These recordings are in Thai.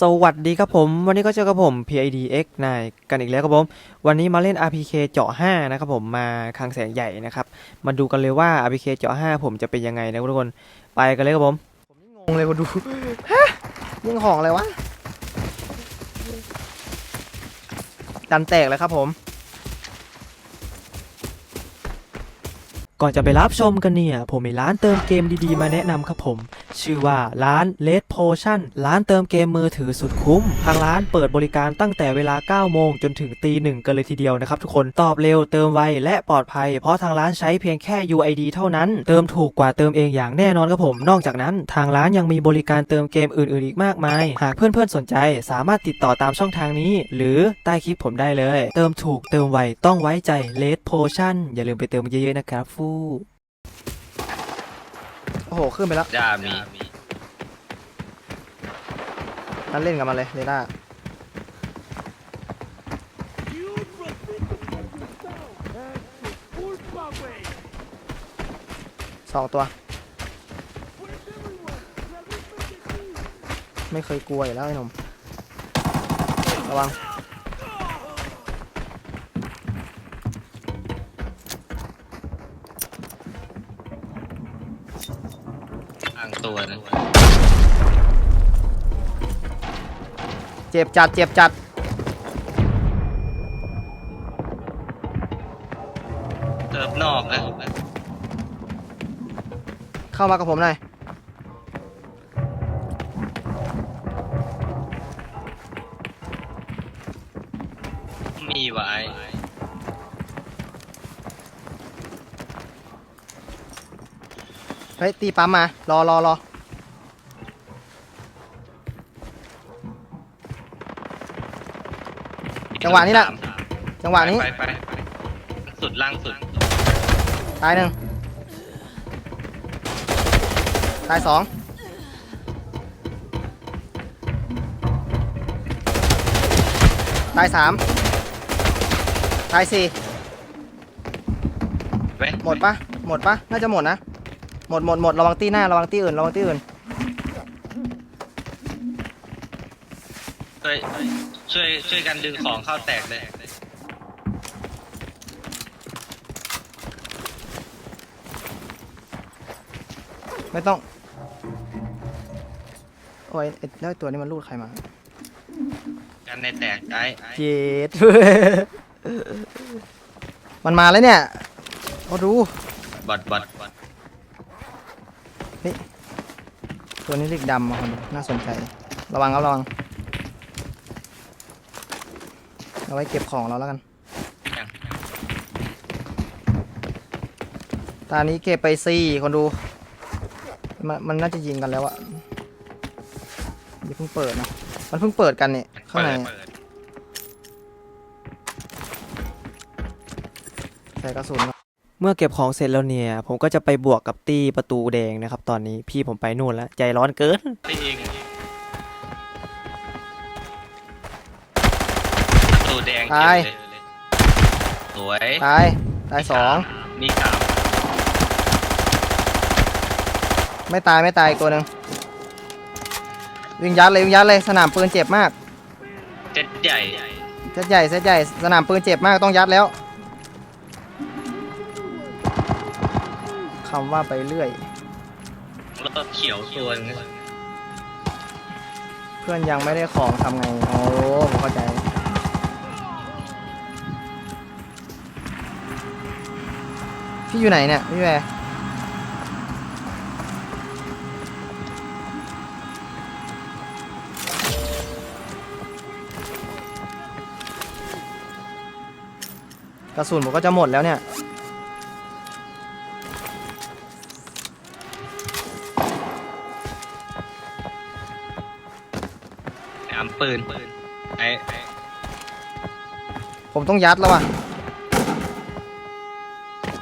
สวัสดีครับผม วันนี้ก็เจอกับผม PID X นายกันอีกแล้วครับผม วันนี้มาเล่น RPK เจาะ5นะครับผมมาคลังแสงใหญ่นะครับ มาดูกันเลยว่า RPK เจาะ5ผมจะเป็นยังไงนะทุกคนไปกันเลยครับผม ผมนี่งงเลยคนดูฮะยิงของอะไรวะดันแตกเลยครับผม ก่อนจะไปรับชมกันเนี่ย ผมมีร้านเติมเกมดีๆ มาแนะนำครับผม ชื่อว่าร้าน Red Potion ร้านเติมเกมมือถือสุดคุ้ม ทางร้านเปิดบริการตั้งแต่เวลา 9 โมงจนถึงตีหนึ่งกันเลยทีเดียวนะครับทุกคนตอบเร็วเติมไวและปลอดภัย เพราะทางร้านใช้เพียงแค่ UID เท่านั้น เติมถูกกว่าเติมเองอย่างแน่นอนครับผม นอกจากนั้น ทางร้านยังมีบริการเติมเกมอื่นๆอีกมากมาย หากเพื่อนๆสนใจสามารถติดต่อตามช่องทางนี้ หรือใต้คลิปผมได้เลย เติมถูกเติมไวต้องไว้ใจ Red Potion อย่าลืมไปเติมเยอะๆนะครับฟูโอ้โห ขึ้นไปแล้วจ้ามีนั่นเล่นกับมันเลยเรด้าสองตัว ไม่เคยกลัวอยู่แล้วไอ้หนุ่มระวัง เจ็บจัดเจ็บจัดเติมนอกนะเข้ามากับผมหน่อยมีไว้เฮ้ยตีปั๊มมารอรอรอ จังหวะนี้แหละ จังหวะนี้ ไปไปไปสุดล่างสุดตายหนึ่งตายสองตายสามตายสี่ไปหมดปะหมดปะน่าจะหมดนะ หมดหมดหมดระวังตีหน้าระวังตีอื่นระวังตีอื่นช่วย ช่วยช่วยกันดึงของเข้าแตกเลยไม่ต้อง โอ้ยไอ้แล้วไอ้ตัวนี้มันรูดใครมา กันในแตกไอ้เจ็ด มันมาแล้วเนี่ยเอาดู บอดบอดบอดตัวนี้เล็กดำอะคนดูน่าสนใจ ระวังครับระวัง เอาไว้เก็บของเราแล้วกันยังตอนนี้เก็บไปสี่คนดู มันมันน่าจะยิงกันแล้วอะอย่าเพิ่งเปิดนะ มันเพิ่งเปิดกันเนี่ยข้างในเปิดใส่กระสุน เมื่อเก็บของเสร็จแล้วเนี่ย ผมก็จะไปบวกกับตี้ประตูแดงนะครับ ตอนนี้พี่ผมไปนู่นแล้ว ใจร้อนเกินไปเอง ตูแดงตาย เก็บเลยสวยตาย ตายสองมีสามไม่ตายไม่ตายอีกตัวหนึ่งวิ่งยัดเลยวิ่งยัดเลยสนามปืนเจ็บมากเจ็ดใหญ่เซตใหญ่เซตใหญ่สนามปืนเจ็บมากต้องยัดแล้วคำว่าไปเรื่อย แล้วก็เขียวตัวนึงเพื่อนยังไม่ได้ของทำไงโอ้ผมเข้าใจ พี่อยู่ไหนเนี่ยพี่แวร์กระสุนผมก็จะหมดแล้วเนี่ยแอมปืนไอ้ไอ้ ผมต้องยัดแล้วอะ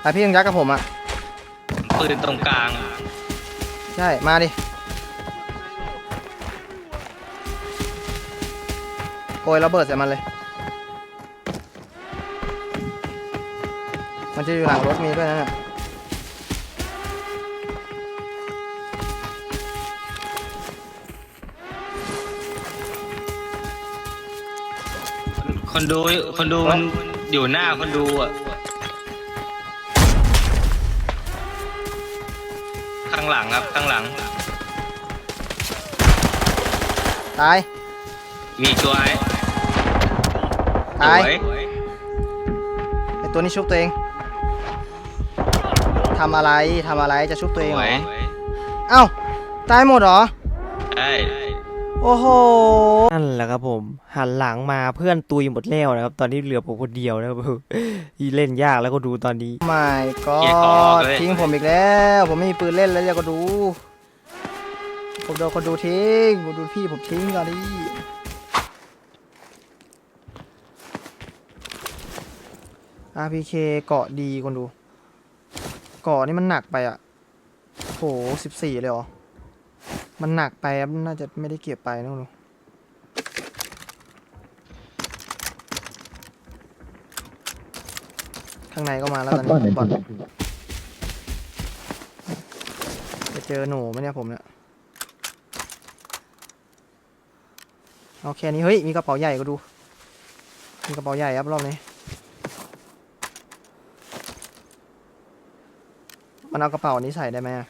แต่พี่ยังยัดกับผมอะปืนตรงกลางใช่มาดิโกยระเบิดใส่มันเลย มันจะอยู่หลังรถมีด้วยนะน่ะคนดูคนดูมันอยู่หน้าคนดูอะางหลังครับข้างหลัง ตาย มีตัวไอ้ตาย สวไอตัวนี้ชุบตัวเองทำอะไรทำอะไรจะชุบตัวเองสเหรวอยเอ้า ตายหมดเหรอ ใช่ โอ้โห นั่นแหละครับผม หันหลังมาเพื่อนตุยหมดแล้วนะครับ ตอนนี้เหลือผมคนเดียวนะครับอีเล่นยากแล้วก็ดูตอนนี้ ไม่ก็เกียร์กอกเลยทิ้งผมอีกแล้ว ผมไม่มีปืนเล่นแล้วอย่าก็ดู ผมโดนคนดูทิ้ง ผมดูพี่ผมทิ้งก่อนดิอาพีเคเกาะดีคนดู เกาะนี่มันหนักไปอะโหสิบสี่เลยเหรอ มันหนักไปครับน่าจะไม่ได้เก็บไปนะคุณดูข้างในก็มาแล้วตอนนี้บอลจะเจอหนูไหมเนี่ยผมเนี่ยเอาแค่นี้เฮ้ยมีกระเป๋าใหญ่ก็ดู มีกระเป๋าใหญ่ครับรอบนี้ มันเอากระเป๋านี้ใส่ได้ไหมอะ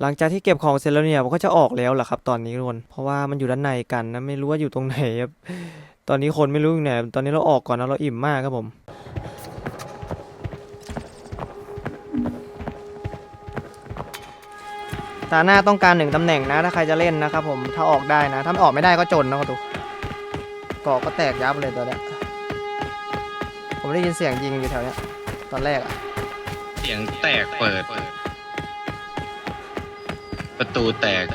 หลังจากที่เก็บของเสร็จแล้วเนี่ยผมก็จะออกแล้วแหละครับ ตอนนี้ทุกคนเพราะว่ามันอยู่ด้านในกันนะไม่รู้ว่าอยู่ตรงไหนครับตอนนี้คนไม่รู้อยู่ไหนตอนนี้เราออกก่อนนะเราอิ่มมากครับผมตาหน้าต้องการหนึ่งตำแหน่งนะ ถ้าใครจะเล่นนะครับผมถ้าออกได้นะ ถ้าออกไม่ได้ก็จนนะก็ดูเกาะก็แตกยับเลยตัวเนี้ยผมได้ยินเสียงยิงอยู่แถวเนี้ยตอนแรกอะเสียงแตกเปิด ประตูแตก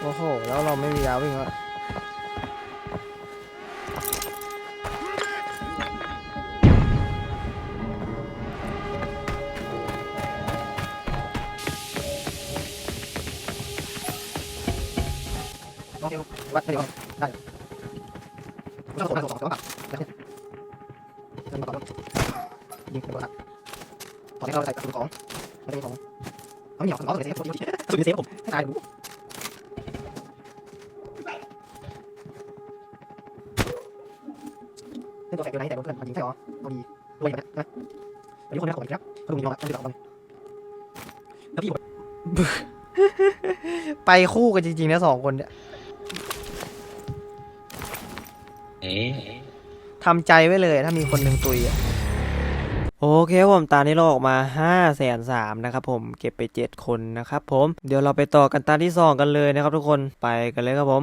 โอ้โห แล้วเราไม่มียาวิ่งแล้วโอเควัดได้ดีได้ผมชอบส่งส่งส่งส่งส่งยิงกระโดดข อให้เราใส่กระสุนของไม่ได้ของเอาเหนียวของเราใส่เซฟสุดเซฟผมให้ตายดูเล่นตัวแฝงอยู่ไหนแต่เพื่อนมันยิงใช่หรอเอาดีรวยอย่างนั้นนะวันนี้คนแรกของมันครับเขาดูมีน้องต้องดูสองคนแล้วพี่อยู่ไปคู่กันจริงๆนะสองคนเนี่ยเอ๊ะทำใจไว้เลยถ้ามีคนหนึ่งตุยอะ โอเคครับผมตานี้เราออกมา5้าแสนสามนะครับผมเก็บไป 7 คนนะครับผมเดี๋ยวเราไปต่อกันตาที่2กันเลยนะครับทุกคนไปกันเลยครับผม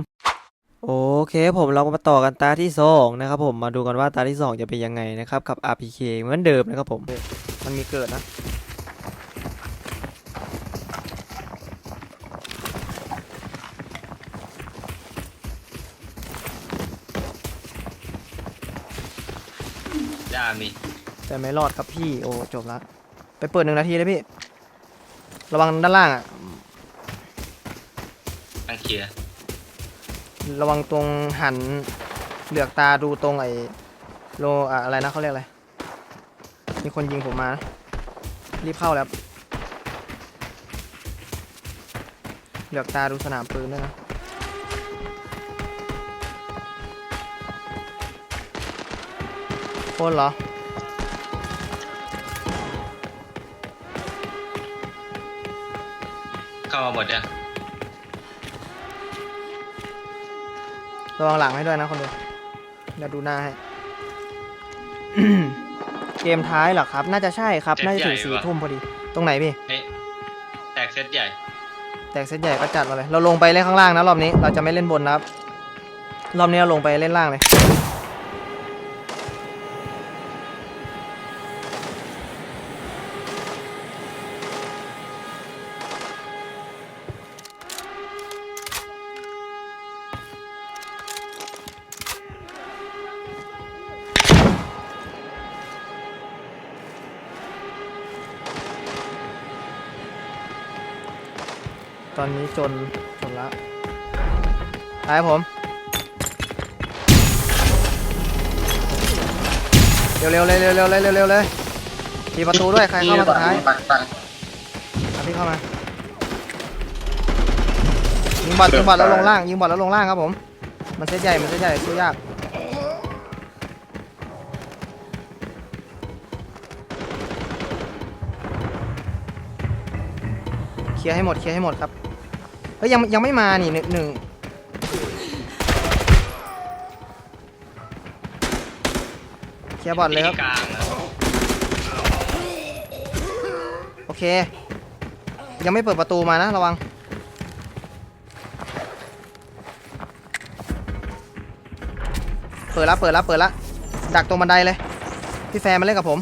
โอเคผมเราก็มาต่อกันตาที่2นะครับผมมาดูกันว่าตาที่ 2 จะเป็นยังไงนะครับกับ RPK เหมือนเดิมนะครับผมมันมีเกิดนะย่ามี แต่ไม่รอดครับพี่ โอ้จบละไปเปิดหนึ่งนาทีเลยพี่ ระวังด้านล่างอะตั้งเคลียร์ระวังตรงหันเหลือกตาดูตรงไอ้โลอะอะไรนะเขาเรียกอะไร มีคนยิงผมมานะรีบเข้าแล้ว เหลือกตาดูสนามปืนด้วยนะคนเหรอ มาหมดยังระวังหลังให้ด้วยนะคนดูเดี๋ยวดูหน้าให้ เกมท้ายเหรอครับ น่าจะใช่ครับ น่าจะถึงสี่ทุ่มพอดี ตรงไหนพี่เอ๊ะแตกเซตใหญ่ แตกเซตใหญ่ก็จัดมาเลย เราลงไปเล่นข้างล่างนะรอบนี้ เราจะไม่เล่นบนนะครับ รอบนี้เราลงไปเล่นล่างเลย จนจนละตายผมเร็วเร็วเลยเร็วเร็วเลยเร็วเร็วเลยมีประตูด้วยใครเข้ามาสุดท้ายตังตังเอาพี่เข้ามายิงบอลยิงบอลแล้วลงล่างยิงบอลแล้วลงล่างครับผม มันเซตใหญ่มันเซตใหญ่สู้ยากเคลียร์ให้หมดเคลียร์ให้หมดครับ เฮ้ยยังยังไม่มานี่หนึ่งหนึ่งเคลียร์บอลเลยครับที่กลางนะโอเค ยังไม่เปิดประตูมานะระวัง เปิดละเปิดละเปิดละดักตรงบันไดเลย พี่แฟร์มาเล่นกับผม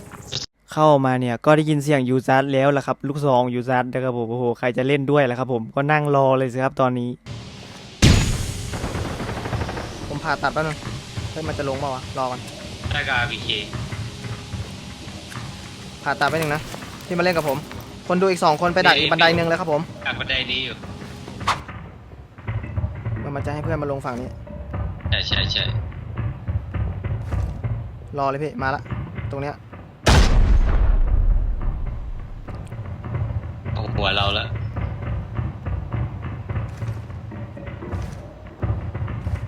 เข้ามาเนี่ยก็ได้ยินเสียงยูซัสแล้วล่ะครับลูกซองยูซัสนะครับผมโอ้โหใครจะเล่นด้วยล่ะครับผมก็นั่งรอเลยสิครับตอนนี้ ผมผ่าตัดแป๊บนึงเฮ้ยมันจะลงเปล่าวะรอกันได้กับพีเคผ่าตัดไปหนึ่งนะพี่มาเล่นกับผม คนดูอีกสองคนไปดักอีกบันไดหนึ่งเลยครับผมจากบันไดนี้อยู่ มันมันจะให้เพื่อนมาลงฝั่งนี้ ใช่ใช่ใช่รอเลยพี่มาละตรงเนี้ย หัวเราแล้ว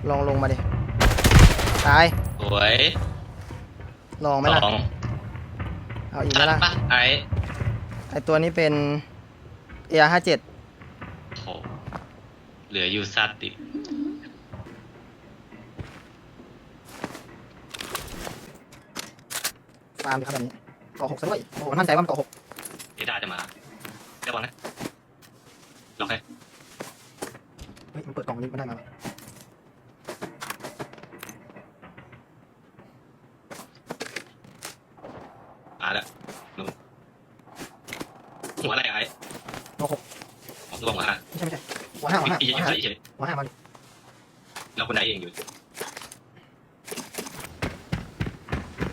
ลองลงมาดิ ตาย สวยลองไหมสล่ะ องเอาอีกไหมตัดล่ะ ปะไอ้ไอตัวนี้เป็น AR57 โหเหลือยูซัดอีกฟาร์มดิครับแบบนี้เกาะหกซะด้วยโอ้โหมั่นใจว่ามันเกาะหกเอดาจะมา เดี๋ยวบอกนะล็อกให้เฮ้ยมันเปิดกล่องนี้มันได้มาแล้วมาแล้วลงหัวอะไรไอ้เกาะหกของตัวหัวห้าไม่ใช่ไม่ใช่หัวห้าหัวห้าอีหัวเฉห้ายอีเฉยหัวห้ามาดิเราคนไหนเองอยู่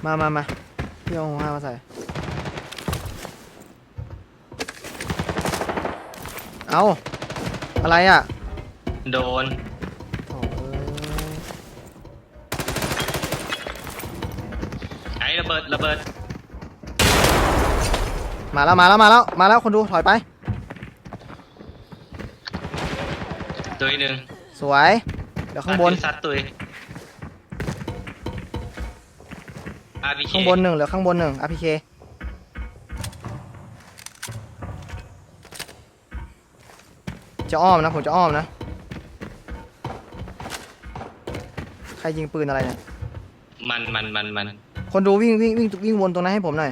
มามามาพี่เอาหัวห้ามาใส่ เอาอะไรอะโดนโอ้ยไอ้ระเบิดระเบิดมาแล้วมาแล้วมาแล้วมาแล้วคนดูถอยไป ตัวหนึ่งสวยเดี๋ยวข้างบน ซัดตุยอาร์พีเคข้างบนหนึ่งเหลือข้างบนหนึ่ง RPK จะอ้อมนะ ผมจะอ้อมนะ ใครยิงปืนอะไรเนี่ย มันมันมันมันคนดูวิ่งวิ่งวิ่งวิ่งวนตรงนั้นให้ผมหน่อย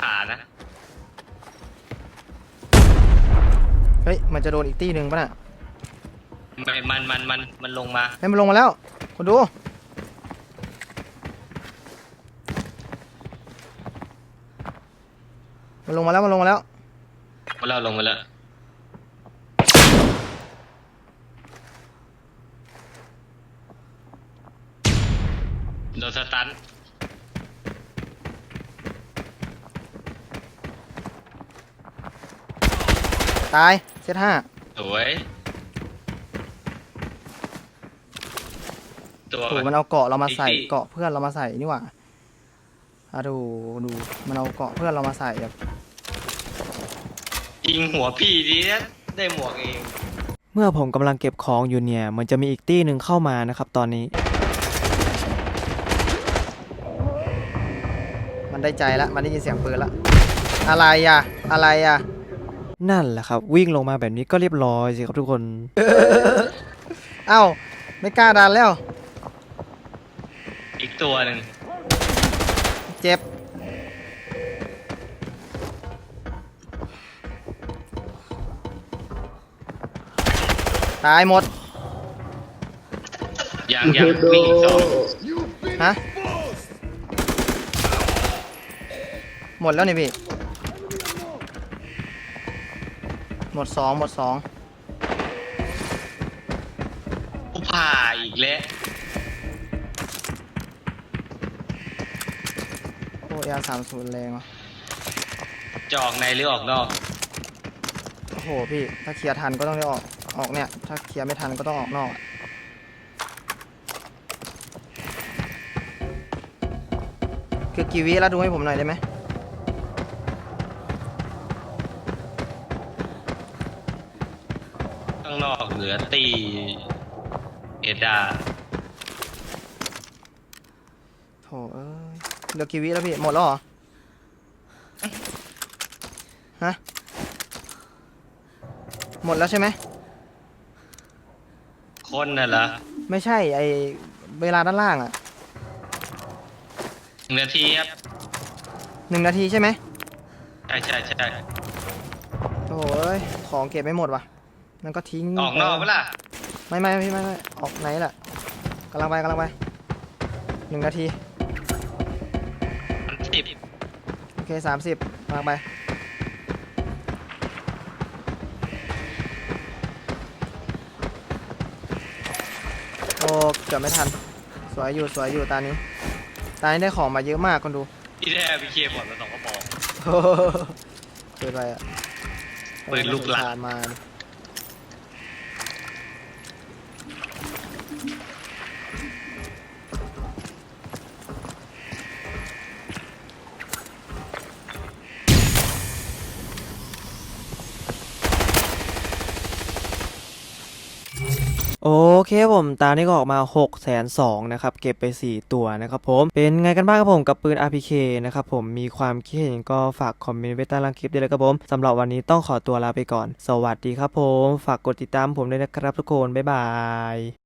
ผ่านะ เฮ้ย มันจะโดนอีกตีหนึ่งป่ะน่ะไม่มันมันมันมันลงมา เฮ้ยมันลงมาแล้ว คนดู มันลงมาแล้ว มันลงมาแล้ว มาแล้วลงมาแล้ว นสตันตายเซตห้าสวย ตัว โอ้มันเอาเกาะเรามาใส่อีกที เกาะเพื่อนเรามาใส่นี่หว่าอะดูดูมันเอาเกาะเพื่อนเรามาใส่แบบยิงหัวพี่ดีนะได้หมวกเอง เมื่อผมกำลังเก็บของอยู่เนี่ย มันจะมีอีกตี้หนึ่งเข้ามานะครับตอนนี้ มันได้ใจละมันได้ยินเสียงปืนละอะไรอะ อะไรอะ นั่นแหละครับ วิ่งลงมาแบบนี้ก็เรียบร้อยสิครับทุกคน เอ้า ไม่กล้าดันแล้ว อีกตัวหนึ่งเจ็บ ตายหมด ยังยังมีอีกสองฮะ หมดแล้วนี่พี่ หมดสองหมดสองผู้ผ่าอีกแล้วโอ้ยาสามศูนย์แรงว่ะจะออกในหรือออกนอก โอ้โหพี่ ถ้าเคลียร์ทันก็ต้องได้ออกออกเนี่ย ถ้าเคลียร์ไม่ทันก็ต้องออกนอกอะคือกี่วิแล้วดูให้ผมหน่อยได้ไหมางนอกเหลือตีเอ็ดดาโถเอ้ยเหลือกี่วิแล้วพี่ หมดแล้วเหรอเอ๊ะฮะ หมดแล้วใช่ไหม คนน่ะเหรอไม่ใช่ ไอเวลาด้านล่างอะหนึ่งนาทีครับ หนึ่งนาทีใช่ไหมใช่ใช่ใช่โอ้ย ของเก็บไม่หมดว่ะ นั่นก็ทิ้งออกนอกเปะล่ะไม่ไม่พี่ไม่ไม่ออกไหนแหละกำลังไปกำลังไปหนึ่งนาทีมันสิบโอเคสามสิบกำลังไปโอ้เกือบไม่ทัน สวยอยู่สวยอยู่ตานี้ ตานี้ได้ของมาเยอะมากคนดูที่แท้พีเคหมดแล้วสองกระบอก เกินไปอะปืนลูกหลานผ่มา เคผมตานี้ก็ออกมา6กแสนสองนะครับเก็บไป 4 ตัวนะครับผมเป็นไงกันบ้างครับผมกับปืน RPK นะครับผมมีความคิดเห็นก็ฝากคอมเมนต์ไว้ใต้ล่างคลิปได้เลยครับผมสำหรับวันนี้ต้องขอตัวลาไปก่อน สวัสดีครับผม ฝากกดติดตามผมด้วยนะครับทุกคน บ๊ายบาย